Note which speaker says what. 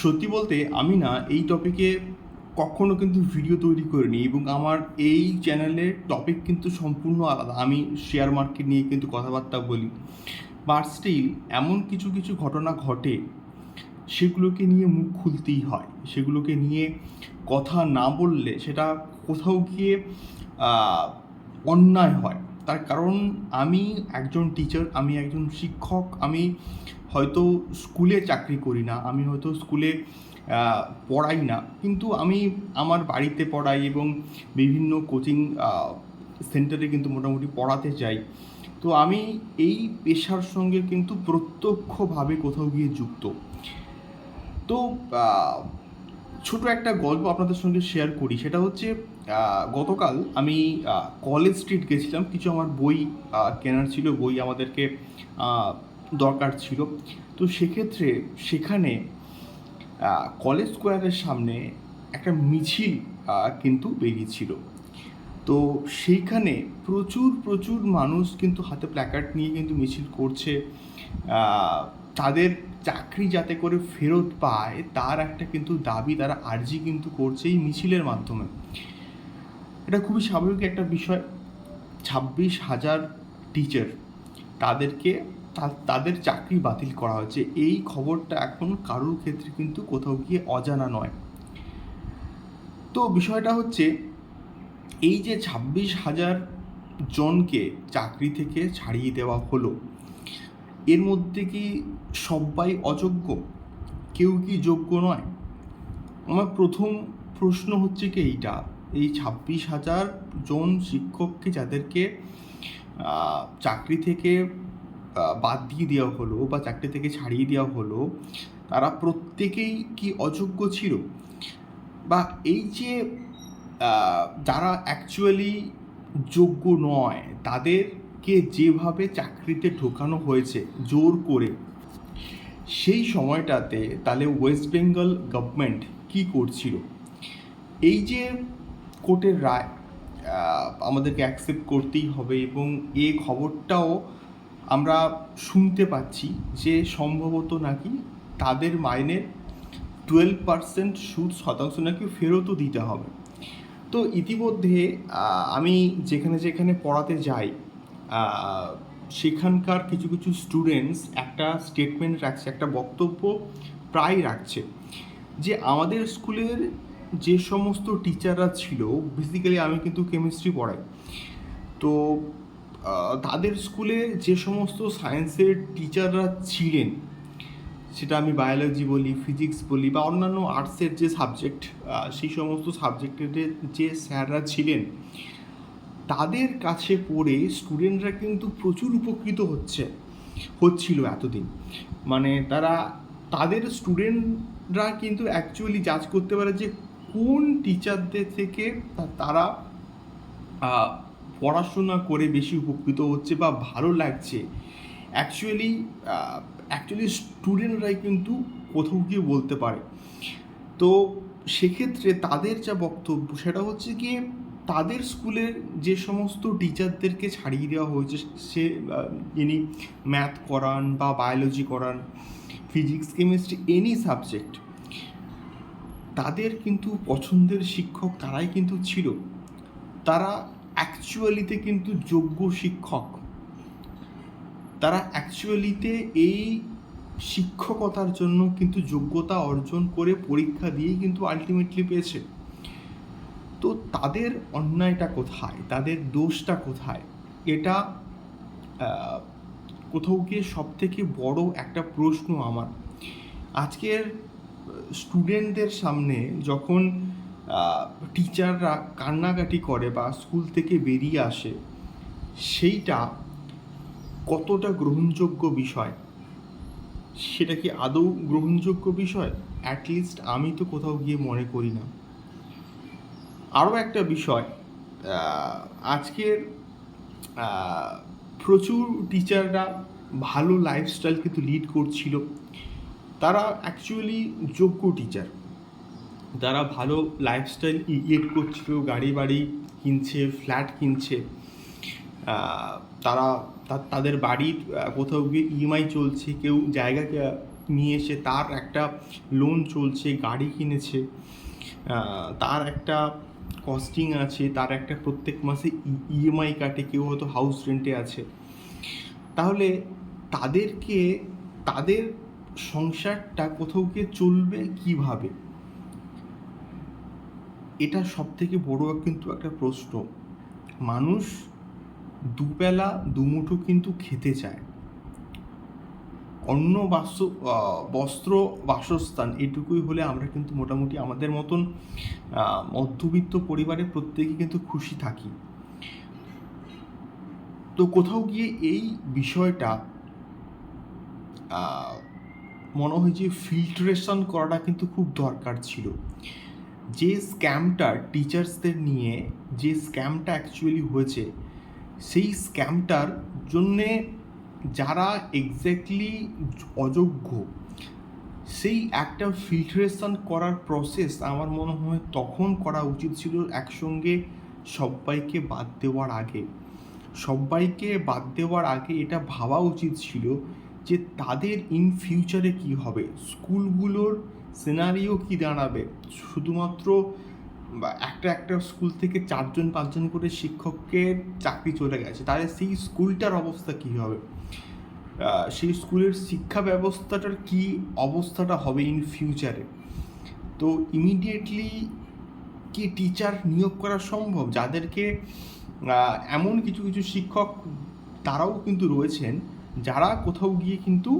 Speaker 1: সত্যি বলতে আমি না এই টপিকে কখনো কিন্তু ভিডিও তৈরি করিনি এবং আমার এই চ্যানেলের টপিক কিন্তু সম্পূর্ণ আলাদা। আমি শেয়ার মার্কেট নিয়ে কিন্তু কথাবার্তা বলি। বাট স্টিল এমন কিছু কিছু ঘটনা ঘটে, সেগুলোকে নিয়ে মুখ খুলতেই হয়। সেগুলোকে নিয়ে কথা না বললে সেটা কোথাও গিয়ে অন্যায় হয়। তার কারণ আমি একজন টিচার আমি একজন শিক্ষক, আমি হয়তো স্কুলে চাকরি করি না, আমি হয়তো স্কুলে পড়াই না। কিন্তু আমি আমার বাড়িতে পড়াই এবং বিভিন্ন কোচিং সেন্টারে কিন্তু মোটামুটি পড়াতে যাই। তো আমি এই পেশার সঙ্গে কিন্তু প্রত্যক্ষভাবে কোথাও গিয়ে যুক্ত। তো ছোট একটা গল্প আপনাদের সঙ্গে শেয়ার করি। সেটা হচ্ছে গতকাল আমি কলেজ স্ট্রিট গেছিলাম। কিছু আমার বই কেনার ছিল, বই আমাদেরকে দরকার ছিল। তো সেক্ষেত্রে সেখানে কলেজ স্কোয়ারের সামনে একটা মিছিল কিন্তু বেরিয়েছিল। তো সেইখানে প্রচুর প্রচুর মানুষ কিন্তু হাতে প্ল্যাকার্ড নিয়ে কিন্তু মিছিল করছে। তাদের চাকরি যাতে করে ফেরত পায়, তার একটা কিন্তু দাবি, তারা আর্জি কিন্তু করছে এই মিছিলের মাধ্যমে। এটা খুবই স্বাভাবিক একটা বিষয়। ছাব্বিশ হাজার টিচার তাদেরকে তাদের চাকরি বাতিল করা হয়েছে। এই খবরটা এখন কারোর ক্ষেত্রে কিন্তু কোথাও গিয়ে অজানা নয়। তো বিষয়টা হচ্ছে, এই যে ছাব্বিশ হাজার জনকে চাকরি থেকে ছাড়িয়ে দেওয়া হলো, এর মধ্যে কি সবাই অযোগ্য? কেউ কি যোগ্য নয়? আমার প্রথম প্রশ্ন হচ্ছে কি এইটা। এই ছাব্বিশ হাজার জন শিক্ষককে যাদেরকে চাকরি থেকে বাদ দিয়ে দেওয়া হলো বা চাকরি থেকে ছাড়িয়ে দেওয়া হলো, তারা প্রত্যেকেই কি অযোগ্য ছিল? বা এই যে যারা অ্যাকচুয়ালি যোগ্য নয়, তাদেরকে যেভাবে চাকরিতে ঢোকানো হয়েছে জোর করে, সেই সময়টাতে তাহলে ওয়েস্ট বেঙ্গল গভর্নমেন্ট কী করছিল? এই যে কোর্টের রায় আমাদেরকে অ্যাকসেপ্ট করতেই হবে এবং এ খবরটাও আমরা শুনতে পাচ্ছি যে সম্ভবত নাকি তাদের মাইনের টুয়েলভ পার্সেন্ট সুদ শতাংশ নাকি ফেরতও দিতে হবে। তো ইতিমধ্যে আমি যেখানে যেখানে পড়াতে যাই সেখানকার কিছু কিছু স্টুডেন্টস একটা স্টেটমেন্ট রাখছে, একটা বক্তব্য প্রায় রাখছে যে আমাদের স্কুলের যে সমস্ত টিচাররা ছিল বেসিক্যালি আমি কিন্তু কেমিস্ট্রি পড়াই। তো তাদের স্কুলে যে সমস্ত সায়েন্সের টিচাররা ছিলেন, সেটা আমি বায়োলজি বলি ফিজিক্স বলি, বা অন্যান্য আর্টসের যে সাবজেক্ট সেই সমস্ত সাবজেক্টের যে স্যাররা ছিলেন, তাদের কাছে পড়ে স্টুডেন্টরা কিন্তু প্রচুর উপকৃত হচ্ছে, হচ্ছিল এতদিন। মানে তারা, তাদের স্টুডেন্টরা কিন্তু অ্যাকচুয়ালি জাজ করতে পারে যে কোন টিচারদের থেকে তারা পড়াশোনা করে বেশি উপকৃত হচ্ছে বা ভালো লাগছে? অ্যাকচুয়ালি অ্যাকচুয়ালি স্টুডেন্টরাই কিন্তু কোথাও গিয়ে বলতে পারে। তো সেক্ষেত্রে তাদের যা বক্তব্য, সেটা হচ্ছে গিয়ে তাদের স্কুলের যে সমস্ত টিচারদেরকে ছাড়িয়ে দেওয়া হয়েছে, সে যিনি ম্যাথ করান বা বায়োলজি করান ফিজিক্স কেমিস্ট্রি এনি সাবজেক্ট তাদের কিন্তু পছন্দের শিক্ষক তারাই কিন্তু ছিল। তারা অ্যাকচুয়ালিতে কিন্তু যোগ্য শিক্ষক। তারা অ্যাকচুয়ালিতে এই শিক্ষকতার জন্য কিন্তু যোগ্যতা অর্জন করে পরীক্ষা দিয়েই কিন্তু আলটিমেটলি পেয়েছে। তো তাদের অন্যায়টা কোথায়? তাদের দোষটা কোথায়? এটা কোথাও গিয়ে সব থেকে বড় একটা প্রশ্ন আমার। আজকের স্টুডেন্টদের সামনে যখন টিচাররা কান্নাকাটি করে বা স্কুল থেকে বেরিয়ে আসে, সেইটা কতটা গ্রহণযোগ্য বিষয়? সেটা কি আদৌ গ্রহণযোগ্য বিষয়? অ্যাটলিস্ট আমি তো কোথাও গিয়ে মনে করি না। আরও একটা বিষয় আজকের প্রচুর টিচাররা ভালো লাইফস্টাইল কিন্তু লিড করছিল। তারা অ্যাকচুয়ালি যোগ্য টিচার যারা ভালো লাইফস্টাইল লিড করছিল, গাড়ি বাড়ি কিনছে ফ্ল্যাট কিনছে। তারা তাদের বাড়ির কোথাও গিয়ে ইএমআই চলছে, কেউ জায়গাকে নিয়ে এসে তার একটা লোন চলছে, গাড়ি কিনেছে। তার একটা কস্টিং আছে, তার একটা প্রত্যেক মাসে ইএমআই কাটে, কেউ হয়তো হাউস রেন্টে আছে। তাহলে তাদেরকে, তাদের সংসারটা কোথাও গিয়ে চলবে কীভাবে? এটা সব থেকে বড় কিন্তু একটা প্রশ্ন। মানুষ দুবেলা দুমুঠো কিন্তু খেতে চায়। অন্য আহ, বস্ত্র বাসস্থান এটুকুই হলে আমরা কিন্তু মোটামুটি আমাদের মতন মধ্যবিত্ত পরিবারে প্রত্যেকে কিন্তু খুশি থাকি। তো কোথাও গিয়ে এই বিষয়টা মনে হয় যে ফিল্ট্রেশন করাটা কিন্তু খুব দরকার ছিল। যে স্ক্যামটা টিচার্সদের নিয়ে, যে স্ক্যামটা অ্যাকচুয়ালি হয়েছে, সেই স্ক্যামটার জন্যে যারা এক্স্যাক্টলি অযোগ্য, সেই একটা ফিল্ট্রেশন করার প্রসেস আমার মনে হয় তখন করা উচিত ছিল একসঙ্গে সবাইকে বাদ দেওয়ার আগে। সবাইকে বাদ দেওয়ার আগে এটা ভাবা উচিত ছিল যে তাদের ইন ফিউচারে কি হবে? স্কুলগুলোর সিনারিও কি দাঁড়াবে? শুধুমাত্র একটা একটা স্কুল থেকে চারজন, পাঁচজন করে শিক্ষককে চাকরি চলে গেছে। তাহলে সেই স্কুলটার অবস্থা কী হবে? সেই স্কুলের শিক্ষা ব্যবস্থাটার কি অবস্থাটা হবে ইন ফিউচারে তো ইমিডিয়েটলি কি টিচার নিয়োগ করা সম্ভব? যাদেরকে এমন কিছু কিছু শিক্ষক তারাও কিন্তু রয়েছেন যারা কোথাও গিয়ে কিন্তু